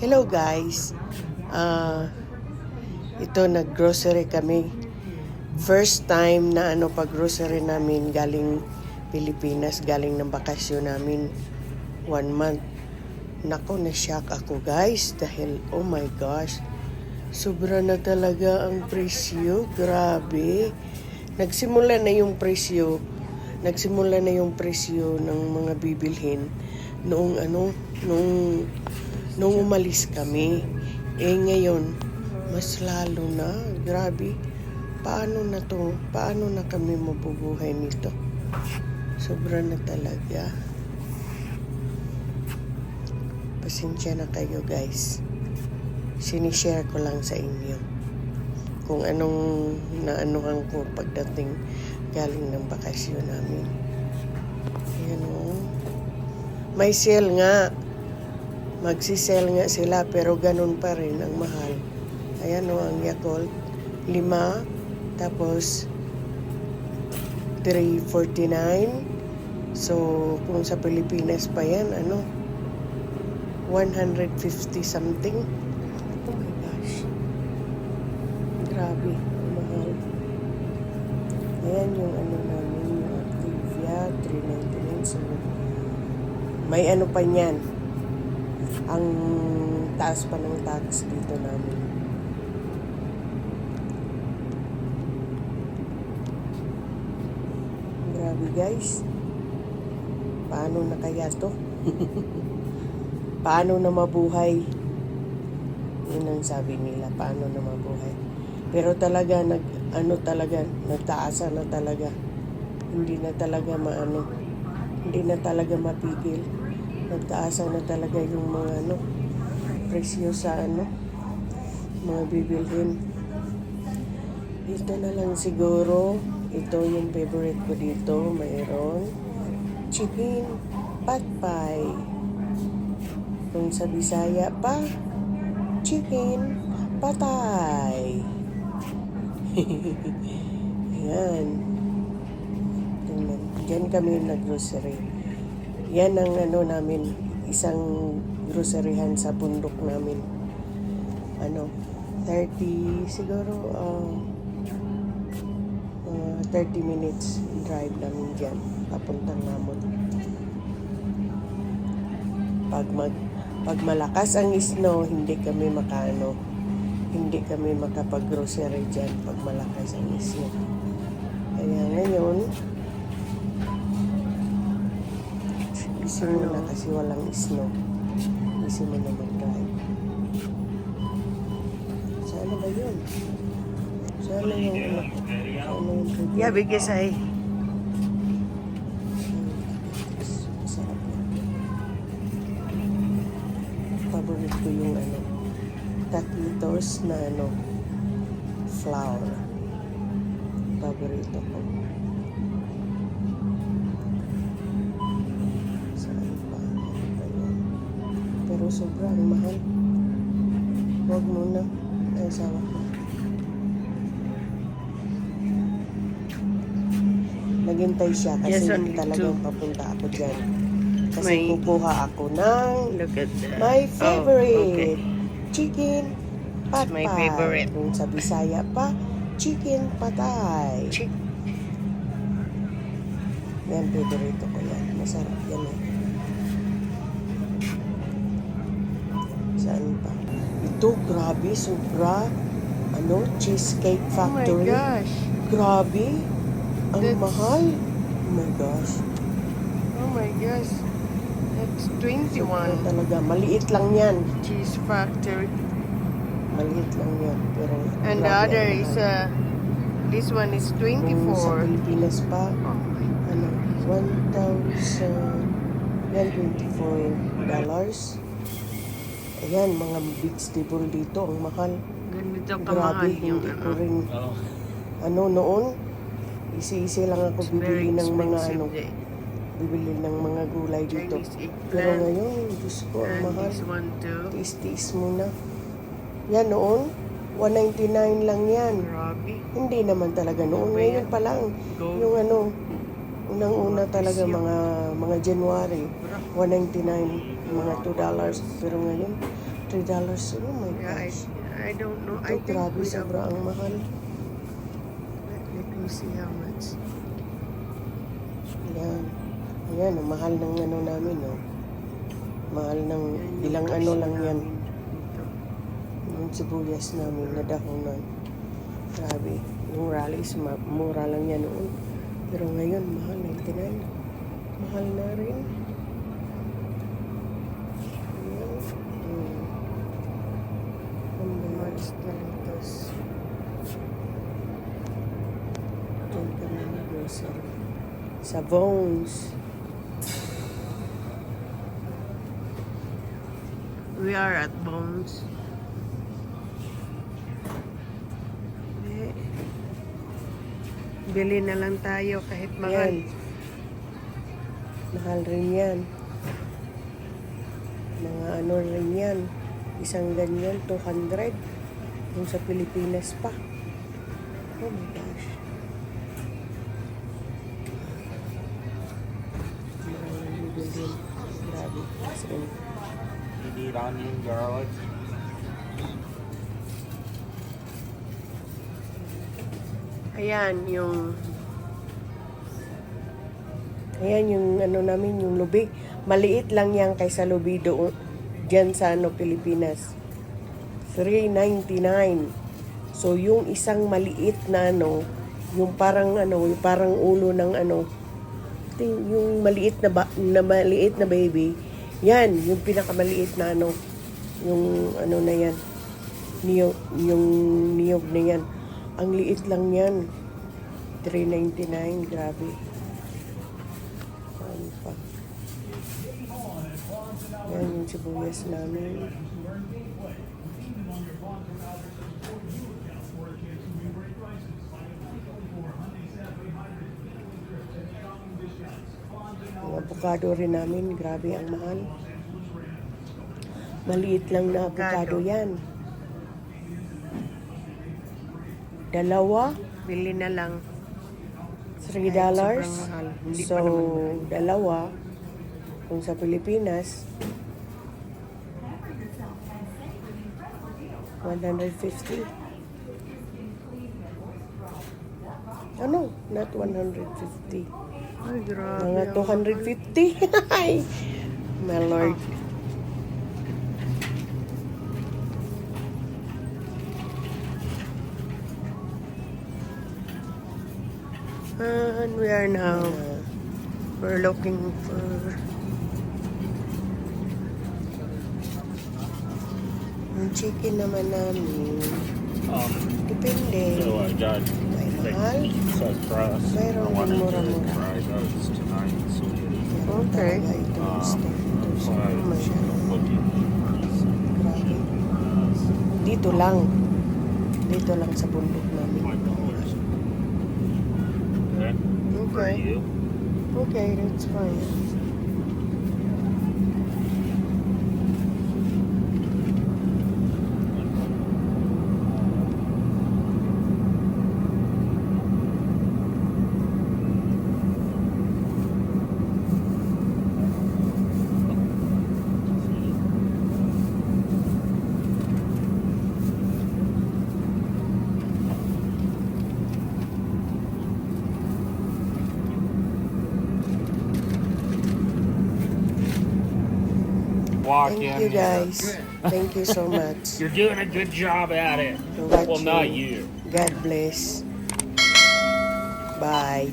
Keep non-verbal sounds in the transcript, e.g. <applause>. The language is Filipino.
Hello guys. Ah, ito nag-grocery kami. First time na ano pag-grocery namin galing Pilipinas, galing ng bakasyon namin. One month. Nako, na-shock ako guys dahil oh my gosh. Sobra na talaga ang presyo. Grabe. Nagsimula na yung presyo. Nagsimula na yung presyo ng mga bibilhin noong ano, nung nung umalis kami. Eh ngayon, mas lalo na. Grabe. Paano na to? Paano na kami mabubuhay nito? Sobra na talaga. Pasensya na kayo guys. Sinishare ko lang sa inyo kung anong naanuhan ko pagdating galing ng bakasyon namin. Ayan o. May sale nga. Magsisell nga sila pero ganun pa rin ang mahal. Ayan o ang Yakult. Lima. Tapos 349. So kung sa Pilipinas pa yan, ano? 150 something. Oh my gosh. Grabe. Mahal. Ayan yung ano namin, yung Activia, 399. So, may ano pa niyan. Ang taas pa ng tax dito namin. Grabe guys. Paano na kaya to? <laughs> paano na mabuhay? Yun ang sabi nila, paano na mabuhay. Pero talaga, nag, ano talaga, nagtaasa na talaga. Hindi na talaga maano, hindi na talaga mapigil. Nagtaasa na talaga yung mga ano, presyo sa ano, mga bibilhin. Ito na lang siguro, ito yung favorite ko dito, mayroon chicken patpay. Kung sa Bisaya pa, chicken patay. <laughs> Ayan. Tingnan. Diyan kami nag-grocery. Yan ang ano namin, isang groceryhan sa bundok namin. Ano, 30, siguro, uh, uh, 30 minutes drive namin dyan, papuntang namon. Pag mag pag malakas ang snow, hindi kami makaano, hindi kami makapag-grocery dyan pag malakas ang snow. Kaya ngayon, busy muna kasi walang snow. Busy mo na mag-drive. Sana ba yun? Sana yung ano? Sana yung pwede. Yeah, I Masarap yan. Favorite ko yung ano, taquitos na ano, flour. Paborito ko. Pero sobrang mahal. Huwag muna. Ay, asawa ko. Naghintay siya kasi Yes, only talagang papunta ako dyan. Kasi May- kukuha ako ng look at that. my Oh, favorite okay. chicken patpay. my favorite. Kung sa Bisaya pa, chicken patay. Chick. Yan, favorito ko yan. Masarap yan eh. Ito, grabe, sobra. Ano, Cheesecake Oh my Factory. gosh. Grabe. Ang That's- mahal. Oh my gosh. Oh my gosh. That's Sobra 21. talaga. Maliit lang yan. Cheese factory. Maliit lang yan. Pero And the other is uh this one is Kung sa 24. Pilipinas pa, Oh my ano, 1,000, yan, 24 dollars. Ayan, mga vegetable dito, ang mahal. Ganito Grabe, kamahal yung hindi ko ano. rin, ano, noon, isi-isi lang ako It's bibili ng mga, ano, bibili ng mga gulay dito. Pero ngayon, Diyos ko, ang mahal. Tiis-tiis muna. Yan noon, 199 lang yan. Grabe. Hindi naman talaga noon. Ngayon pa lang. Go. Yung ano, unang-una talaga mga mga January, 199, mga 2 dollars. Pero ngayon, $3. Oh my I, gosh. I don't know. Ito, I think grabe, sobra ang mahal. Let, let me see how much. Yan. Ayan, ang mahal ng ano namin, no? Mahal ng ilang ano lang yan. Yung sibuyas namin na dahonan. Grabe. Yung ma- mura lang yan noon. Pero ngayon, mahal. 99. Mahal na rin. Much delitos. Doon ng grocery. Sa Bones. We are at Bones. Eh, Bili na lang tayo kahit mahal. Mahal rin yan. Mga ano rin yan. Isang ganyan, 200. Yung sa Pilipinas pa. Oh my gosh. Grabe. You need onion, garlic. Ayan, yung Ayan yung ano namin, yung lubi. Maliit lang yan kaysa lubi doon, dyan sa ano, Pilipinas. 3.99. So yung isang maliit na ano, yung parang ano, yung parang ulo ng ano, yung maliit na, ba, na maliit na baby, yan, yung pinakamaliit na ano, yung ano na yan, niyog, yung niyog na yan. Ang liit lang yan. 3.99, grabe. Ano pa? Yan yung sibuyas namin. Ang avocado rin namin, grabe ang mahal. Maliit lang na avocado yan. Dalawa, bili na lang. $3 Kahit dollars. sobrang mahal. Hindi So, pa dalawa, kung sa Pilipinas, 150. Ano? Not 150. Ay, grabe. Mga ang <laughs> 250. Ay, My Lord. And we are now, we're looking for, yung chicken naman namin, Um, depende. so I got May mahal. size fries. Pero I wanted mura-mura. to try those tonight. So Meron Okay. Um, for grabe. Dito lang. Dito lang sa bundok namin. dollars. Okay. For okay, you. okay, that's fine. Walk Thank in you here. guys. Thank you so much. <laughs> You're doing a good job at it. Well, not you. God bless. Bye.